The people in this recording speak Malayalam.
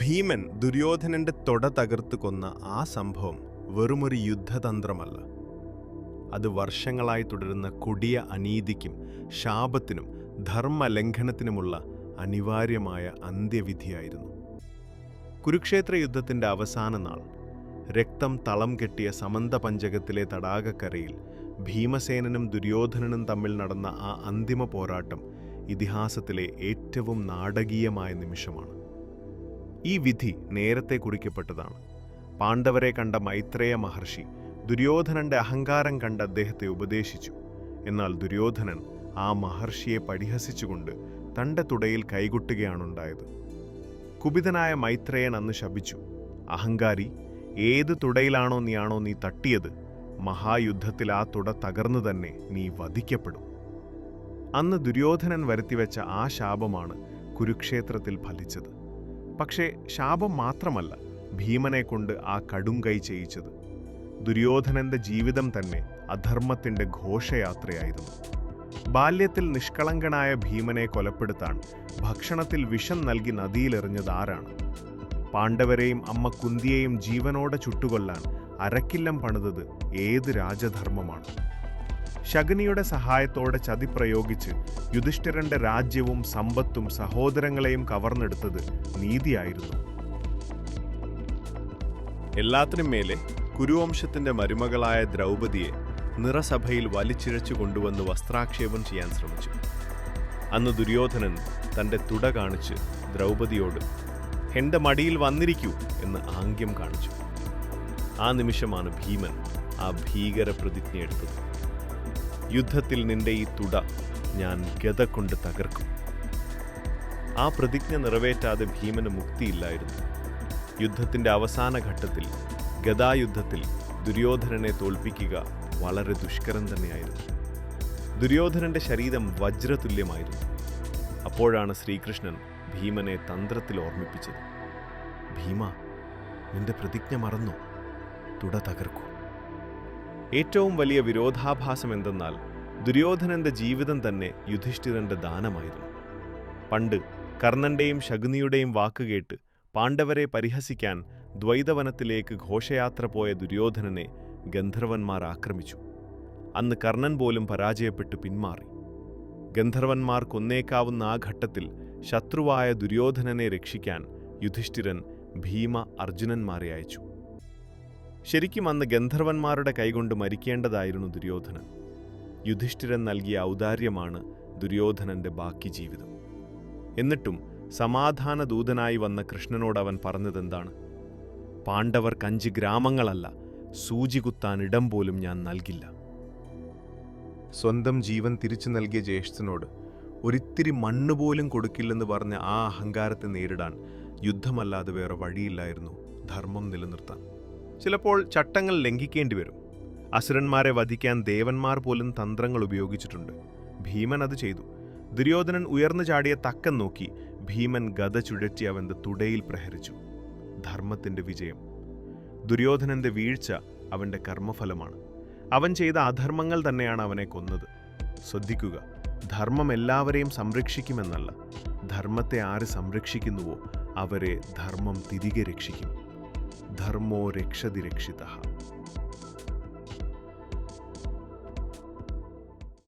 ഭീമൻ ദുര്യോധനന്റെ തൊട തകർത്ത് കൊന്ന ആ സംഭവം വെറുമൊരു യുദ്ധതന്ത്രമല്ല. അത് വർഷങ്ങളായി തുടരുന്ന കൊടിയ അനീതിക്കും ശാപത്തിനും ധർമ്മലംഘനത്തിനുമുള്ള അനിവാര്യമായ അന്ത്യവിധിയായിരുന്നു. കുരുക്ഷേത്ര യുദ്ധത്തിന്റെ അവസാന നാൾ രക്തം തളം കെട്ടിയ സമന്ത പഞ്ചകത്തിലെ തടാകക്കരയിൽ ഭീമസേനനും ദുര്യോധനനും തമ്മിൽ നടന്ന ആ അന്തിമ പോരാട്ടം ഇതിഹാസത്തിലെ ഏറ്റവും നാടകീയമായ നിമിഷമാണ്. ഈ വിധി നേരത്തെ കുറിക്കപ്പെട്ടതാണ്. പാണ്ഡവരെ കണ്ട മൈത്രേയ മഹർഷി ദുര്യോധനന്റെ അഹങ്കാരം കണ്ട് അദ്ദേഹത്തെ ഉപദേശിച്ചു. എന്നാൽ ദുര്യോധനൻ ആ മഹർഷിയെ പരിഹസിച്ചുകൊണ്ട് തന്റെ തുടയിൽ കൈകൊട്ടുകയാണുണ്ടായത്. കുപിതനായ മൈത്രേയൻ അന്ന് ശപിച്ചു അഹങ്കാരി ഏത് തുടയിലാണോ നീയാണോ നീ തട്ടിയത് മഹായുദ്ധത്തിൽ ആ തുട തകർന്നു തന്നെ നീ വധിക്കപ്പെടും. അന്ന് ദുര്യോധനൻ വരുത്തിവെച്ച ആ ശാപമാണ് കുരുക്ഷേത്രത്തിൽ ഫലിച്ചത്. പക്ഷേ ശാപം മാത്രമല്ല ഭീമനെ കൊണ്ട് ആ കടുംകൈ ചെയ്യിച്ചത്. ദുര്യോധനന്റെ ജീവിതം തന്നെ അധർമ്മത്തിന്റെ ഘോഷയാത്രയായിരുന്നു. ബാല്യത്തിൽ നിഷ്കളങ്കനായ ഭീമനെ കൊലപ്പെടുത്താൻ ഭക്ഷണത്തിൽ വിഷം നൽകി നദിയിലെറിഞ്ഞത് ആരാണ്? പാണ്ഡവരെയും അമ്മ കുന്തിയെയും ജീവനോടെ ചുട്ടുകൊല്ലാൻ അരക്കില്ലം പണിതത് ഏത് രാജധർമ്മമാണ്? ശകുനിയുടെ സഹായത്തോടെ ചതി പ്രയോഗിച്ച് യുധിഷ്ഠിരന്റെ രാജ്യവും സമ്പത്തും സഹോദരങ്ങളെയും കവർന്നെടുത്തത് നീതിയായിരുന്നു. എല്ലാത്തിനും മേലെ കുരുവംശത്തിന്റെ മരുമകളായ ദ്രൗപതിയെ നിറസഭയിൽ വലിച്ചിഴച്ചു കൊണ്ടുവന്ന് വസ്ത്രാക്ഷേപം ചെയ്യാൻ ശ്രമിച്ചു. അന്ന് ദുര്യോധനൻ തന്റെ തുട കാണിച്ച് ദ്രൗപതിയോട് എന്റെ മടിയിൽ വന്നിരിക്കൂ എന്ന് ആംഗ്യം കാണിച്ചു. ആ നിമിഷമാണ് ഭീമൻ ആ ഭീകര പ്രതിജ്ഞ എടുത്തത് യുദ്ധത്തിൽ നിന്റെ ഈ തുട ഞാൻ ഗത കൊണ്ട് തകർക്കും. ആ പ്രതിജ്ഞ നിറവേറ്റാതെ ഭീമന് മുക്തിയില്ലായിരുന്നു. യുദ്ധത്തിന്റെ അവസാന ഘട്ടത്തിൽ ഗതായുദ്ധത്തിൽ ദുര്യോധനനെ തോൽപ്പിക്കുക വളരെ ദുഷ്കരം തന്നെയായിരുന്നു. ദുര്യോധനന്റെ ശരീരം വജ്രതുല്യമായിരുന്നു. അപ്പോഴാണ് ശ്രീകൃഷ്ണൻ ഭീമനെ തന്ത്രത്തിൽ ഓർമ്മിപ്പിച്ചത്. ഭീമ നിന്റെ പ്രതിജ്ഞ മറന്നു. തുട തകർക്കൂ. ഏറ്റവും വലിയ വിരോധാഭാസം എന്തെന്നാൽ ദുര്യോധനന്റെ ജീവിതം തന്നെ യുധിഷ്ഠിരന്റെ ദാനമായിരുന്നു. പണ്ട് കർണന്റെയും ശകുനിയുടെയും വാക്കുകേട്ട് പാണ്ഡവരെ പരിഹസിക്കാൻ ദ്വൈതവനത്തിലേക്ക് ഘോഷയാത്ര പോയ ദുര്യോധനനെ ഗന്ധർവന്മാർ ആക്രമിച്ചു. അന്ന് കർണൻ പോലും പരാജയപ്പെട്ടു പിന്മാറി. ഗന്ധർവന്മാർ കൊന്നേക്കാവുന്ന ആ ഘട്ടത്തിൽ ശത്രുവായ ദുര്യോധനനെ രക്ഷിക്കാൻ യുധിഷ്ഠിരൻ ഭീമ അർജുനന്മാരെ അയച്ചു. ശരിക്കും അന്ന് ഗന്ധർവന്മാരുടെ കൈകൊണ്ട് മരിക്കേണ്ടതായിരുന്നു ദുര്യോധനൻ. യുധിഷ്ഠിരൻ നൽകിയ ഔദാര്യമാണ് ദുര്യോധനന്റെ ബാക്കി ജീവിതം. എന്നിട്ടും സമാധാന ദൂതനായി വന്ന കൃഷ്ണനോട് അവൻ പറഞ്ഞതെന്താണ്? പാണ്ഡവർക്ക് അഞ്ച് ഗ്രാമങ്ങളല്ല സൂചി കുത്താൻ ഇടം പോലും ഞാൻ നൽകില്ല. സ്വന്തം ജീവൻ തിരിച്ചു നൽകിയ ജ്യേഷ്ഠനോട് ഒരിത്തിരി മണ്ണ് പോലും കൊടുക്കില്ലെന്ന് പറഞ്ഞ ആ അഹങ്കാരത്തെ നേരിടാൻ യുദ്ധമല്ലാതെ വേറെ വഴിയില്ലായിരുന്നു ധർമ്മം നിലനിർത്താൻ. ചിലപ്പോൾ ചട്ടങ്ങൾ ലംഘിക്കേണ്ടി വരും. അസുരന്മാരെ വധിക്കാൻ ദേവന്മാർ പോലും തന്ത്രങ്ങൾ ഉപയോഗിച്ചിട്ടുണ്ട്. ഭീമൻ അത് ചെയ്തു. ദുര്യോധനൻ ഉയർന്നു ചാടിയ തക്കം നോക്കി ഭീമൻ ഗത ചുഴറ്റി അവന്റെ തുടയിൽ പ്രഹരിച്ചു. ധർമ്മത്തിന്റെ വിജയം. ദുര്യോധനന്റെ വീഴ്ച അവന്റെ കർമ്മഫലമാണ്. അവൻ ചെയ്ത അധർമ്മങ്ങൾ തന്നെയാണ് അവനെ കൊന്നത്. ശ്രദ്ധിക്കുക ധർമ്മം എല്ലാവരെയും സംരക്ഷിക്കുമെന്നല്ല. ധർമ്മത്തെ ആര് സംരക്ഷിക്കുന്നുവോ അവരെ ധർമ്മം തിരികെ രക്ഷിക്കും. ധർമ്മോ രക്ഷതി രക്ഷിത.